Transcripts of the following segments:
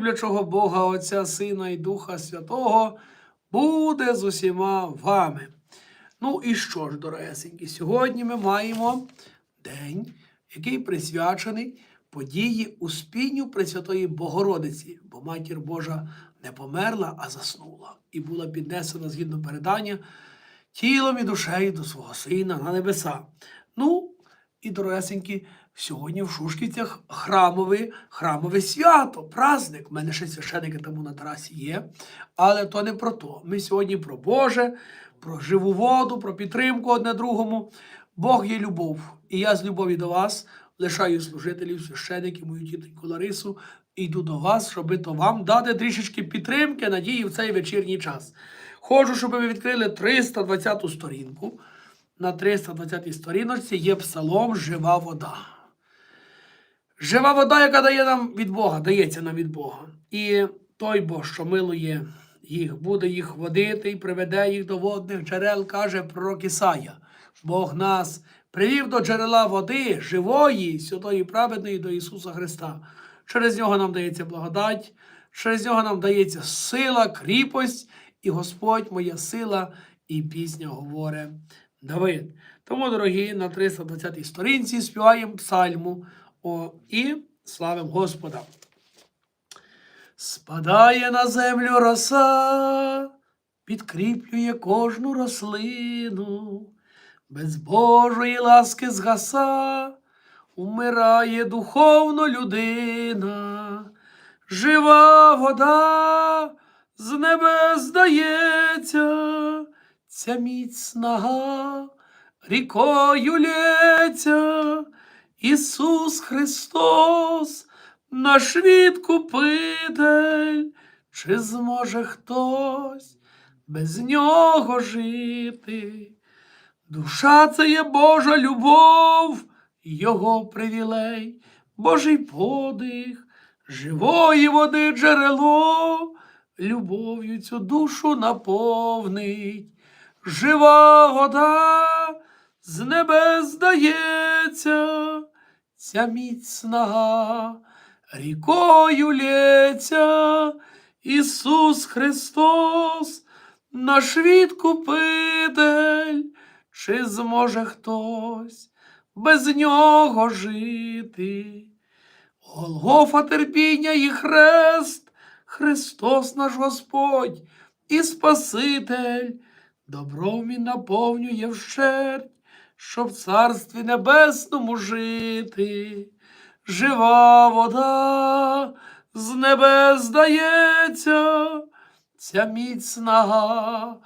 люблячого Бога Отця, Сина і Духа Святого буде з усіма вами. Ну і що ж, дорогесенькі, сьогодні ми маємо день, який присвячений події Успінню Пресвятої Богородиці, бо Матір Божа не померла, а заснула, і була піднесена згідно передання тілом і душею до свого сина на небеса. Ну, і дорогесенькі, сьогодні в Шушківцях храмове, храмове свято, праздник. У мене ще священики тому на трасі є. Але то не про то. Ми сьогодні про Боже, про живу воду, про підтримку одне другому. Бог є любов. І я з любові до вас лишаю служителів, священиків, мою тітоньку Ларису, і йду до вас, щоб то вам дати трішечки підтримки, надії в цей вечірній час. Хочу, щоб ви відкрили 320 сторінку. На 320 сторіночці є псалом Жива вода. Жива вода, яка дає нам від Бога, дається нам від Бога. І той Бог, що милує їх, буде їх водити і приведе їх до водних джерел, каже пророк Ісая. Бог нас привів до джерела води, живої, святої праведної до Ісуса Христа. Через нього нам дається благодать, через нього нам дається сила, кріпость, і Господь моя сила і пісня говорить Давид. Тому, дорогі, на 320-й сторінці співаємо псальму о, і славимо Господа. Спадає на землю роса, підкріплює кожну рослину, без Божої ласки згаса, умирає духовно людина, жива вода з небес здається, ця міцна рікою лється, Ісус Христос, наш відкупитель, чи зможе хтось без нього жити? Душа це є Божа любов, Його привілей, Божий подих, живої води джерело, любов'ю цю душу наповнить. Жива вода з небес здається, ця міцна рікою лється, Ісус Христос, наш відкупитель, чи зможе хтось без нього жити? Голгофа терпіння і хрест, Христос наш Господь і Спаситель, добром він наповнює вщерть, щоб в царстві небесному жити. Жива вода з небес здається, ця міцна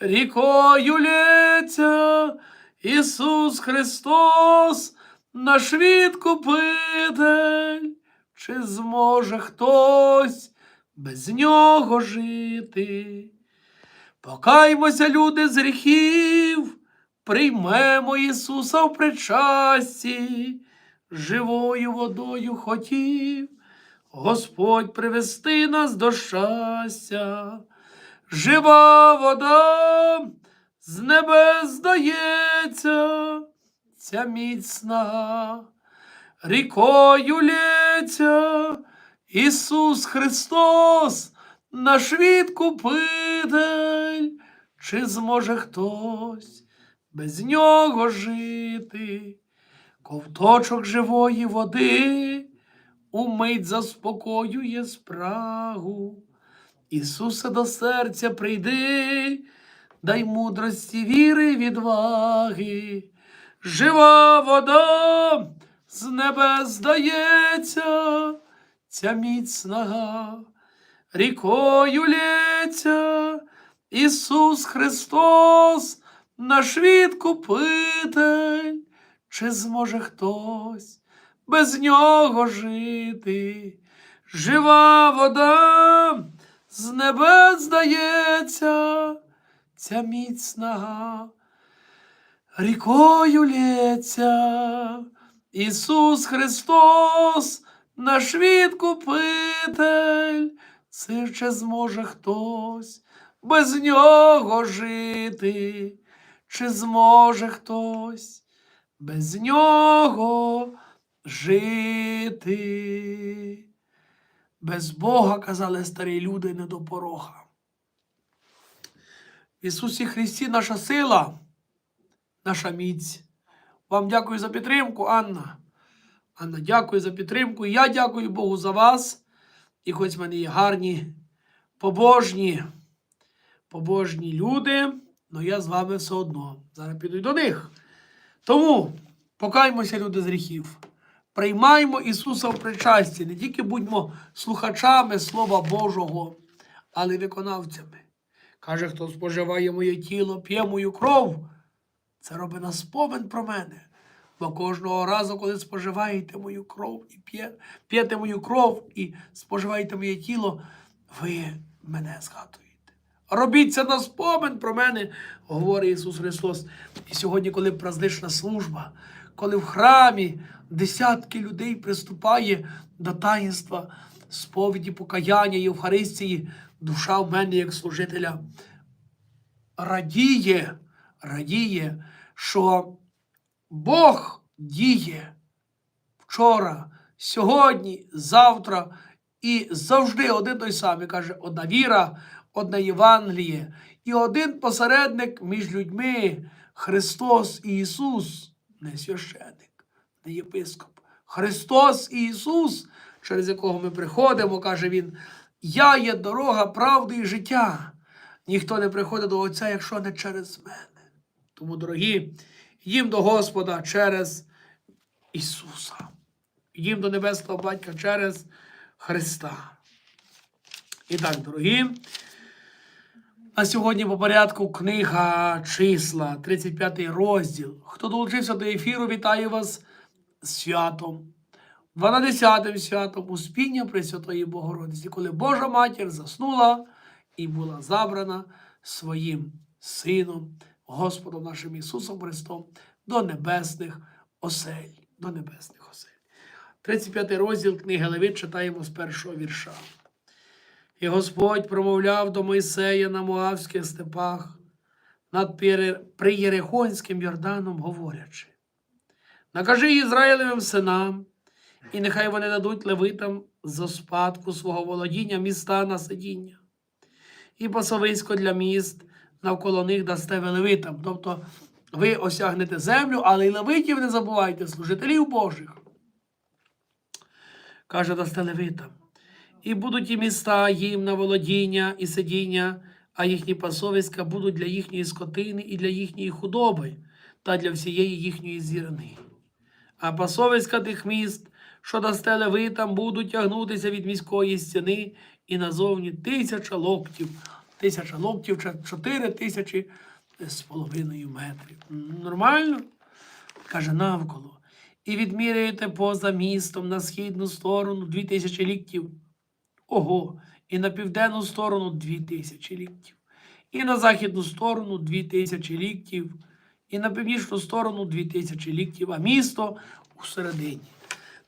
рікою лється, Ісус Христос, наш відкупитель, чи зможе хтось без нього жити? Покаймося, люди, з гріхів, приймемо Ісуса в причасті, живою водою хотів, Господь привести нас до щастя, жива вода з небес здається, ця міцна. Рікою лється, Ісус Христос, наш відкупитель, чи зможе хтось без нього жити? Ковточок живої води умить заспокоює спрагу. Ісусе до серця прийди, дай мудрості віри відваги. Жива вода з небес здається, ця міцна рікою лється, Ісус Христос, наш відкупитель, чи зможе хтось без нього жити? Жива вода з небес здається, ця міцна рікою лється, Ісус Христос, наш відкупитель, це ще зможе хтось без нього жити, чи зможе хтось без нього жити. Без Бога, казали старі люди, не до порога. В Ісусі Христі наша сила, наша міць. Вам дякую за підтримку, Анна. Анна, дякую за підтримку. Я дякую Богу за вас. І хоч в мене є гарні, побожні, побожні люди, але я з вами все одно. Зараз піду до них. Тому покаймося, люди з гріхів. Приймаємо Ісуса в причасті. Не тільки будьмо слухачами Слова Божого, але виконавцями. Каже, хто споживає моє тіло, п'є мою кров. Це робить на спомин про мене. Бо кожного разу, коли споживаєте мою кров і п'є, п'єте мою кров і споживаєте моє тіло, ви мене згадуєте. Робіть це на спомин про мене, говорить Ісус Христос. І сьогодні, коли празднична служба, коли в храмі десятки людей приступає до таїнства сповіді, покаяння Євхаристії, душа в мене, як служителя, радіє, радіє, що Бог діє вчора, сьогодні, завтра і завжди один той самий каже: одна віра, одне Євангеліє і один посередник між людьми Христос і Ісус, не священик, не єпископ. Христос і Ісус, через якого ми приходимо, каже Він, я є дорога, правди і життя. Ніхто не приходить до Отця, якщо не через мене. Тому, дорогі, їм до Господа через Ісуса. Їм до Небесного Батька через Христа. І так, дорогі, на сьогодні по порядку книга числа, 35 розділ. Хто долучився до ефіру, вітаю вас з святом. 12 святом Успіння Пресвятої Богородиці, коли Божа Матір заснула і була забрана своїм Сином, Господом нашим Ісусом Христом, до небесних осель. До небесних осель. 35 розділ книги Левит читаємо з першого вірша. І Господь промовляв до Мойсея на Моавських степах над Приєрихонським Йорданом, говорячи: Накажи Ізраїлевим синам, і нехай вони дадуть левитам за спадку свого володіння міста на сидіння, і пасовисько для міст навколо них дасте ви левитам. Тобто ви осягнете землю, але й левитів не забувайте, служителів Божих. Каже, дасте левитам. І будуть і міста їм на володіння і сидіння, а їхні пасовиська будуть для їхньої скотини і для їхньої худоби та для всієї їхньої зірни. А пасовиська тих міст, що дасте левитам, будуть тягнутися від міської стіни і назовні тисяча локтів. Тисяча локтів, чотири тисячі з половиною метрів. Нормально? Каже, навколо. І відміряєте поза містом на східну сторону дві тисячі ліктів. Ого, і на південну сторону дві тисячі ліктів, і на західну сторону дві тисячі ліктів, і на північну сторону дві тисячі ліктів, а місто усередині.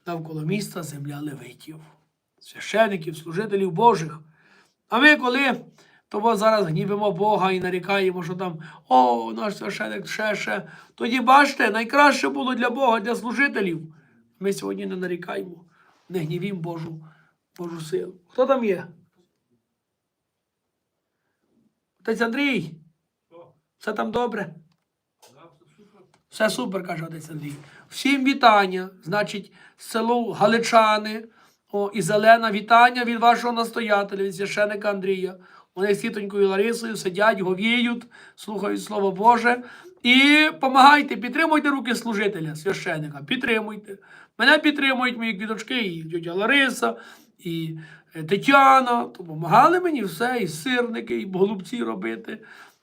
Навколо міста земля левитів, священиків, служителів Божих. А ми коли того зараз гнівимо Бога і нарікаємо, що там о, наш священик ще ще. Тоді бачите, найкраще було для Бога, для служителів. Ми сьогодні не нарікаємо, не гнівім Божу. Божу силу. Хто там є? Отець Андрій. Все там добре? Все супер, каже отець Андрій. Всім вітання. Значить, село Галичани о, і Зелена вітання від вашого настоятеля, від священика Андрія. Вони з тітонькою Ларисою сидять, говіють, слухають Слово Боже. І допомагайте, підтримуйте руки служителя, священика. Підтримуйте. Мене підтримують мої квіточки, і тетя Лариса, і е, Тетяна. Допомагали мені все, і сирники, і голубці робити.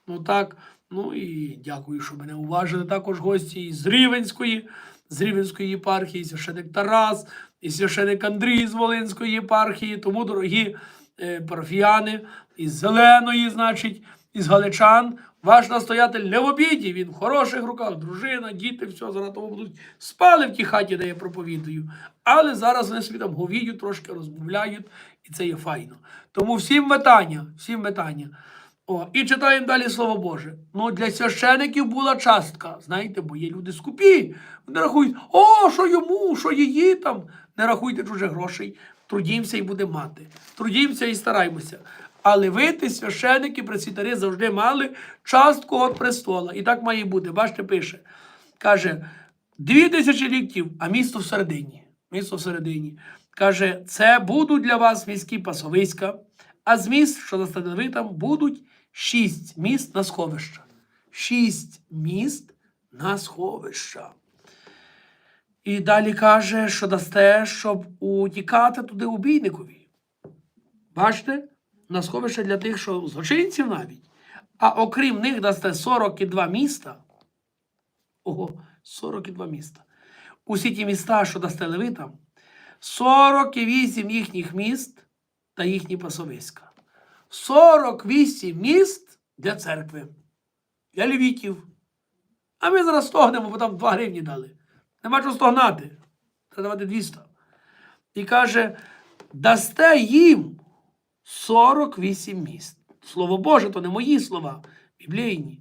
Ну так. Ну і дякую, що мене уважили також гості із Рівенської, з Рівенської єпархії, священик Тарас, і священик Андрій з Волинської єпархії. Тому, дорогі е, парафіяни, із Зеленої, значить, із Галичан. Ваш настоятель не в обіді, він в хороших руках, дружина, діти, все, зараз тому будуть спали в тій хаті, де я проповідую. Але зараз вони собі там говіють, трошки розмовляють, і це є файно. Тому всім вітання, всім вітання. О, і читаємо далі Слово Боже. Ну, для священиків була частка, знаєте, бо є люди скупі. Вони рахують, о, що йому, що її там. Не рахуйте чужих грошей. трудімося і будемо мати. Трудімося і стараємося. А левити, священики, пресвітари завжди мали частку від престола. І так має бути. Бачите, пише. Каже, дві тисячі ліктів, а місто всередині. Місто всередині. Каже, це будуть для вас міські пасовиська, а з міст, що за левитам, будуть шість міст на сховища. Шість міст на сховища. І далі каже, що дасте, щоб утікати туди убійникові. Бачите? На сховище для тих, що злочинців навіть. А окрім них дасте 42 міста. Ого, 42 міста. Усі ті міста, що дасте левитам, 48 їхніх міст та їхні пасовиська. 48 міст для церкви, для левітів. А ми зараз стогнемо, бо там 2 гривні дали. Нема чого стогнати. Треба давати 200. І каже: дасте їм 48 міст. Слово Боже, то не мої слова, біблійні.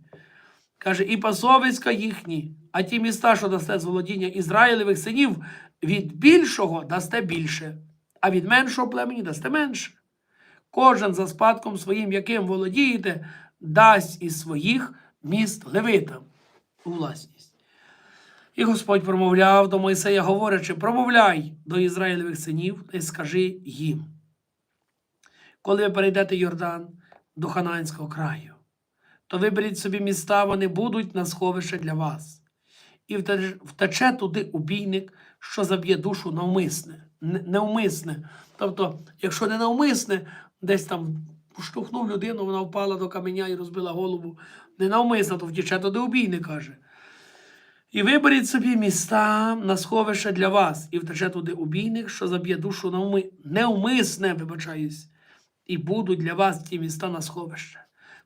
Каже, і пасовиська їхні, а ті міста, що дасте з володіння Ізраїлевих синів, від більшого дасте більше, а від меншого племені дасте менше. Кожен за спадком своїм, яким володієте, дасть із своїх міст левитам у власність. І Господь промовляв до Мойсея, говорячи: промовляй до Ізраїлевих синів й скажи їм. Коли ви перейдете Йордан до Хананського краю, то виберіть собі міста, вони будуть на сховище для вас. І втече туди убійник, що заб'є душу навмисне, не- неумисне. Тобто, якщо не навмисне, десь там штовхнув людину, вона впала до каменя і розбила голову. Не навмисно, то втече туди убійник каже. І виберіть собі міста на сховище для вас, і втече туди убійник, що заб'є душу навми... неумисне, вибачаюсь, і будуть для вас ті міста на сховище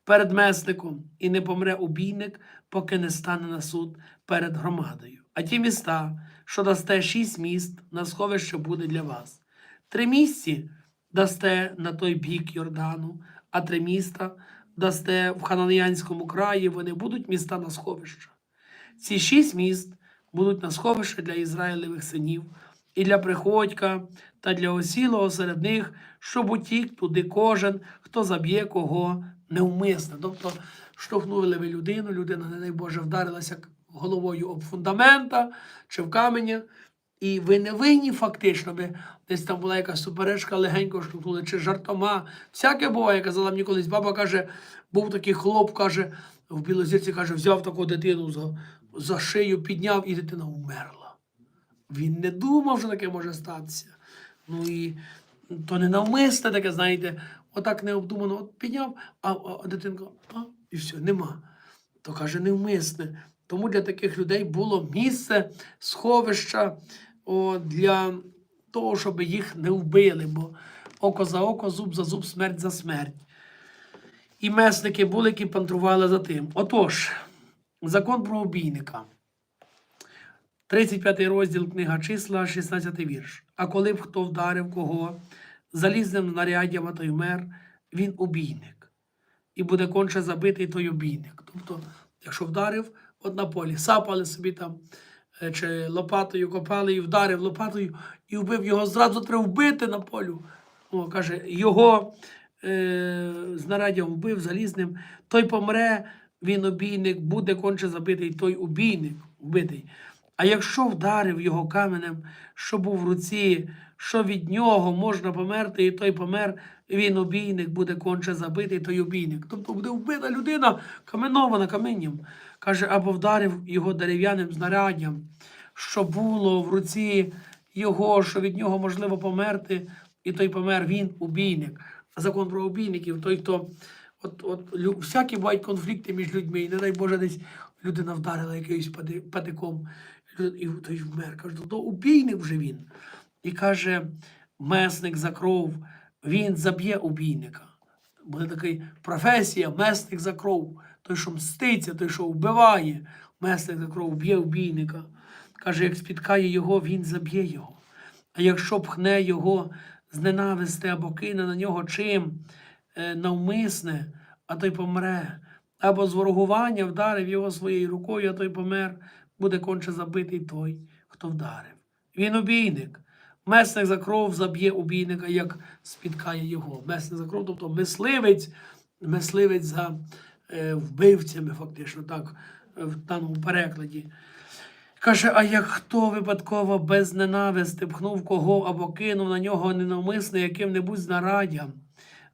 перед месником, і не помре убійник, поки не стане на суд перед громадою. А ті міста, що дасте шість міст, на сховище буде для вас. Три місці дасте на той бік Йордану, а три міста дасте в Хананіянському краї, вони будуть міста на сховище. Ці шість міст будуть на сховище для Ізраїлевих синів і для приходька та для осілого серед них, щоб утік туди кожен, хто заб'є кого невмисно. Тобто штовхнули ви людину, людина, не дай Боже, вдарилася головою об фундамента чи в каменя. І ви не винні фактично, би десь там була якась суперечка, легенько штовхнули, чи жартома. Всяке буває, казала мені колись баба каже, був такий хлоп, каже, в Білозірці каже, взяв таку дитину за, за шию, підняв, і дитина вмерла. Він не думав, що таке може статися. Ну і то не навмисне таке, знаєте, отак необдумано, от підняв, а, а, дитинка, а, і все, нема. То каже, невмисне. Тому для таких людей було місце, сховища о, для того, щоб їх не вбили, бо око за око, зуб за зуб, смерть за смерть. І месники були, які пантрували за тим. Отож, закон про обійника. 35 розділ книга числа, 16 вірш. А коли б хто вдарив кого залізним знаряддям, той мер, він убійник. І буде конче забитий той убійник. Тобто, якщо вдарив, от на полі, сапали собі там, е, чи лопатою копали і вдарив лопатою і вбив його, зразу треба вбити на полю. О, каже, його е, знаряддям вбив залізним, той помре, він убійник, буде конче забитий той убійник вбитий. А якщо вдарив його каменем, що був в руці, що від нього можна померти, і той помер, він обійник, буде конче забитий, той обійник. Тобто буде вбита людина каменована каменням. Каже, або вдарив його дерев'яним знаряддям, що було в руці його, що від нього можливо померти, і той помер, він убійник. Закон про обійників, той, хто от, от, лю- всякі бувають конфлікти між людьми, і не дай Боже, десь людина вдарила якимось патиком, і той вмер. Каже, то убійник вже він. І каже, месник за кров, він заб'є убійника. Буде така професія, месник за кров. Той, що мститься, той, що вбиває, месник за кров, б'є убійника. Каже, як спіткає його, він заб'є його. А якщо пхне його зненависти або кине на нього чим е, навмисне, а той помре, або з ворогування вдарив його своєю рукою, а той помер, буде конче забитий той, хто вдарив. Він обійник, месник за кров заб'є убійника, як спіткає його. Месник за кров, тобто мисливець, мисливець за е, вбивцями, фактично, так, е, в даному перекладі. Каже, а як хто випадково без ненависти пхнув кого або кинув на нього ненавмисне яким-небудь знараддям,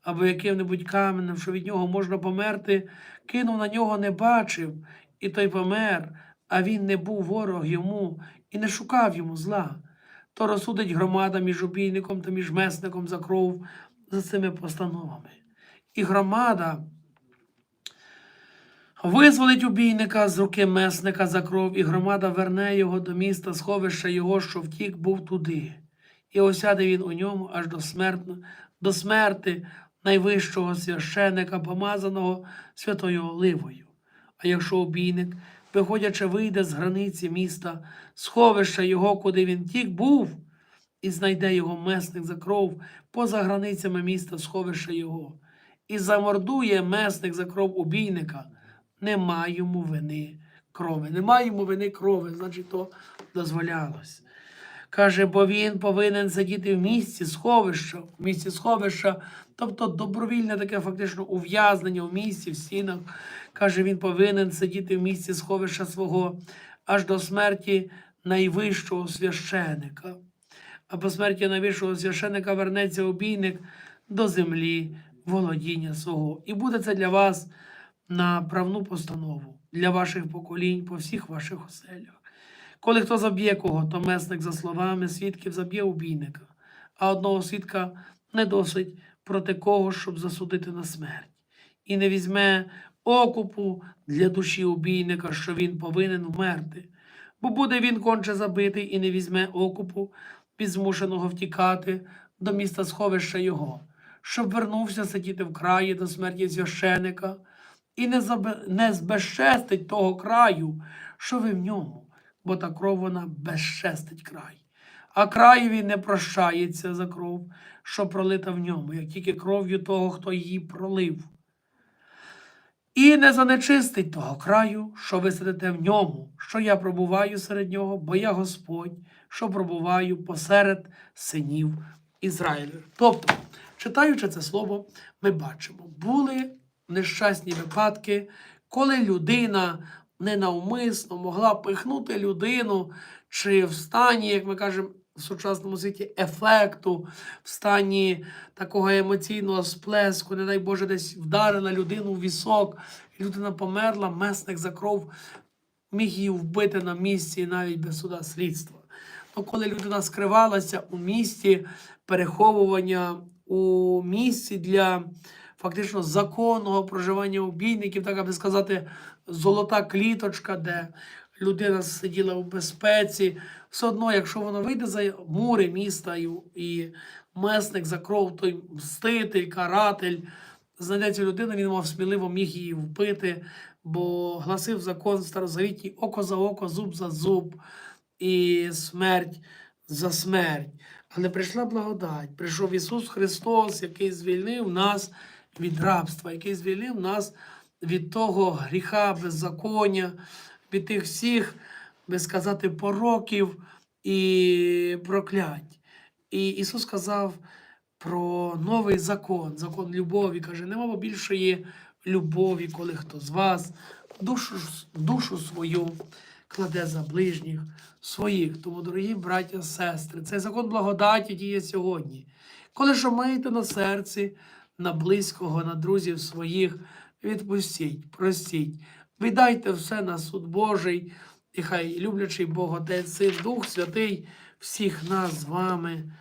або яким-небудь каменем, що від нього можна померти, кинув на нього, не бачив, і той помер, а він не був ворог йому і не шукав йому зла, то розсудить громада між обійником та між месником за кров за цими постановами. І громада Визволить убійника з руки месника за кров, і громада верне його до міста, сховища його, що втік, був туди. І осяде він у ньому аж до, смертно, до смерти найвищого священика, помазаного святою оливою. А якщо обійник, виходячи, вийде з границі міста, сховища його, куди він тік був, і знайде його месник за кров поза границями міста, сховища його, і замордує месник за кров убійника, нема йому вини крови. Нема йому вини крови, значить, то дозволялось. Каже, бо він повинен сидіти в місці сховища, в місці сховища, тобто добровільне таке фактично ув'язнення в місці, в стінах. Каже, він повинен сидіти в місці сховища свого аж до смерті найвищого священика. А по смерті найвищого священика вернеться обійник до землі володіння свого. І буде це для вас на правну постанову, для ваших поколінь по всіх ваших оселях. Коли хто заб'є кого, то месник за словами свідків заб'є убійника, а одного свідка не досить проти кого, щоб засудити на смерть, і не візьме окупу для душі убійника, що він повинен вмерти, бо буде він конче забитий і не візьме окупу від змушеного втікати до міста сховища його, щоб вернувся сидіти в краї до смерті священика і не, забе... не збезчестить того краю, що ви в ньому, бо та кров вона безчестить край. А краєві не прощається за кров, що пролита в ньому, як тільки кров'ю того, хто її пролив. І не занечистить того краю, що ви сидите в ньому, що я пробуваю серед нього, бо я Господь, що пробуваю посеред синів Ізраїля. Тобто, читаючи це слово, ми бачимо, були нещасні випадки, коли людина ненавмисно могла пихнути людину, чи в стані, як ми кажемо, в сучасному світі ефекту, в стані такого емоційного сплеску, не дай Боже, десь вдарила людину в вісок, людина померла, месник за кров міг її вбити на місці навіть без суда слідства. Ну, коли людина скривалася у місті переховування у місці для фактично законного проживання убійників, так аби сказати, золота кліточка, де людина сиділа у безпеці. Все одно, якщо воно вийде за мури міста і, і месник за кров, той мститель, каратель, знайдеться людина, він мав сміливо міг її вбити, бо гласив закон старозавітній око за око, зуб за зуб і смерть за смерть. Але прийшла благодать, прийшов Ісус Христос, який звільнив нас від рабства, який звільнив нас від того гріха, беззаконня, від тих всіх, би сказати, пороків і проклять. І Ісус сказав про новий закон, закон любові. Каже, нема більшої любові, коли хто з вас душу, душу свою кладе за ближніх своїх. Тому, дорогі браття, сестри, цей закон благодаті діє сьогодні. Коли що маєте на серці, на близького, на друзів своїх, відпустіть, простіть, віддайте все на суд Божий, і хай люблячий Бог Отець, Син, Дух Святий, всіх нас з вами.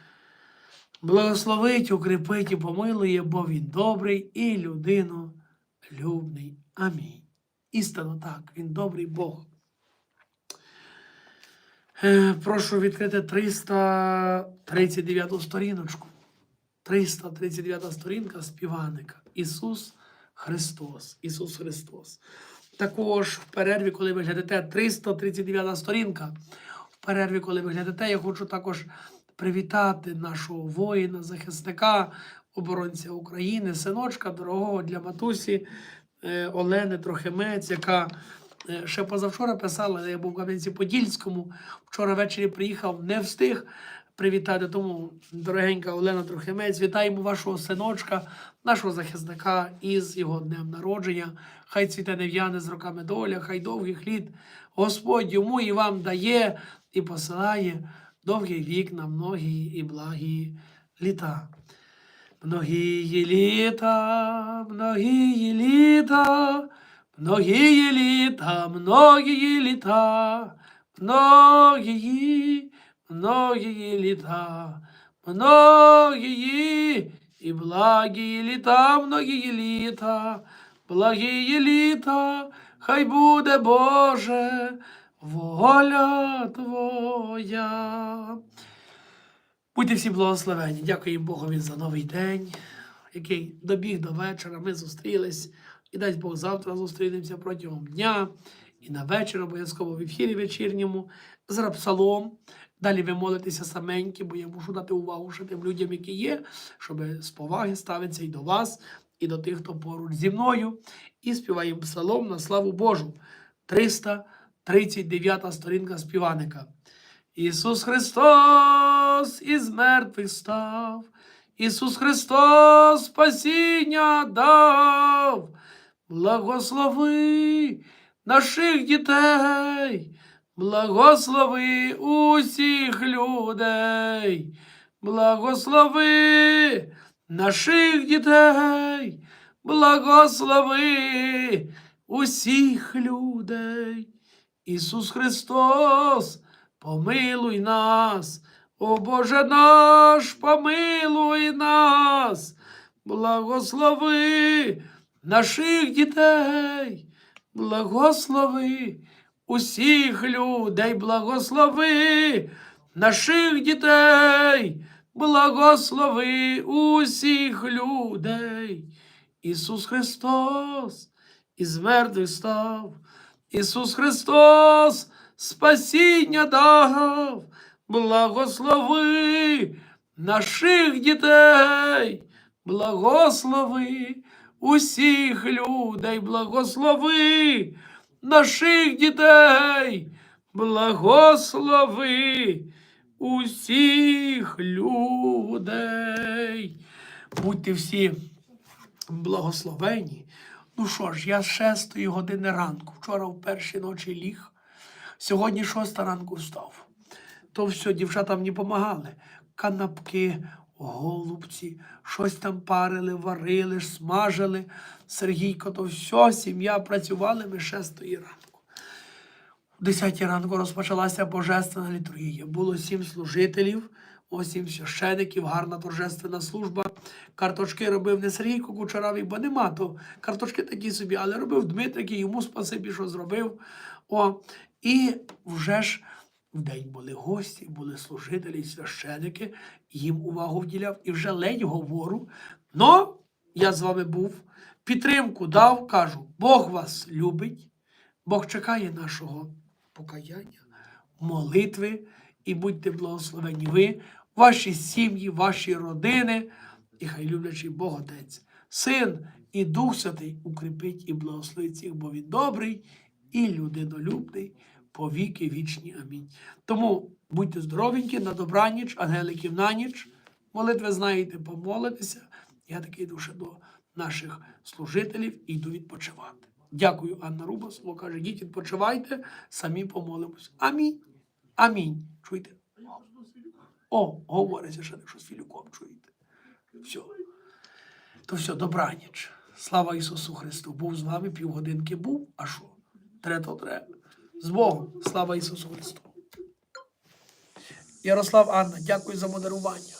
Благословить, укріпить і помилує, бо він добрий і людину любний. Амінь. Істинно так, він добрий Бог. Е, Прошу відкрити 339 сторіночку. 339 сторінка співаника. Ісус Христос. Ісус Христос. Також в перерві, коли ви глядите 339 сторінка. В перерві, коли ви глядите, я хочу також привітати нашого воїна, захисника, оборонця України, синочка дорогого для матусі е, Олени Трохимець, яка е, ще позавчора писала, я був в Кам'янці-Подільському. Вчора ввечері приїхав, не встиг привітати. Тому, дорогенька Олена Трохимець, вітаємо вашого синочка, нашого захисника із його днем народження. Хай цвіте нев'яне з роками доля, хай довгих літ Господь йому і вам дає і посилає довгий вік на многі і благі літа. Многие літа, многие літа, многие літа, многие літа, многие, многие літа, многие і благие літа, многие літа, благие літа, хай буде Боже, воля Твоя. Будьте всі благословені. Дякуємо Богові за новий день, який добіг до вечора. Ми зустрілись. І дасть Бог завтра зустрінемося протягом дня. І на вечір обов'язково в ефірі вечірньому з рапсалом. Далі ви молитеся саменькі, бо я мушу дати увагу ще тим людям, які є, щоб з поваги ставитися і до вас, і до тих, хто поруч зі мною. І співаємо псалом на славу Божу. 339 сторінка співаника. Ісус Христос із мертвих став, Ісус Христос спасіння дав, благослови наших дітей, благослови усіх людей, благослови наших дітей, благослови усіх людей. Ісус Христос, помилуй нас, о Боже наш, помилуй нас, благослови наших дітей, благослови усіх людей, благослови наших дітей, благослови усіх людей. Ісус Христос із мертвих став. Ісус Христос спасіння дав, благослови наших дітей, благослови усіх людей, благослови наших дітей, благослови усіх людей. Будьте всі благословені. Ну що ж, я з шестої години ранку. Вчора в першій ночі ліг. Сьогодні шоста ранку встав. То все, дівчата мені допомагали. Канапки, голубці, щось там парили, варили, смажили. Сергійко, то все, сім'я працювали ми шестої ранку. В 10 ранку розпочалася божественна літургія. Було сім служителів, ось сім священиків, гарна торжественна служба. Карточки робив не Сергійко Кучеравий, бо нема, то карточки такі собі, але робив Дмитрик, і йому спасибі, що зробив. О, і вже ж в день були гості, були служителі, священики, їм увагу вділяв. І вже ледь говорю. Но я з вами був, підтримку дав, кажу, Бог вас любить, Бог чекає нашого покаяння, молитви і будьте благословені ви, ваші сім'ї, ваші родини, і хай люблячий Бог Отець, Син і Дух Святий укріпить і благословить їх, бо він добрий і людинолюбний по віки вічні. Амінь. Тому будьте здоровенькі, на добраніч, ангеликів на ніч. Молитви знаєте, помолитеся. Я такий йду ще до наших служителів і йду відпочивати. Дякую, Анна Руба. Слово каже, йдіть відпочивайте, самі помолимось. Амінь. Амінь. Чуєте? О, говориться ще, що з Філюком чуєте. Все. То все, добраніч. Слава Ісусу Христу. Був з вами півгодинки був, а що? Треба, то треба. З Богом. Слава Ісусу Христу. Ярослав Анна, дякую за модерування.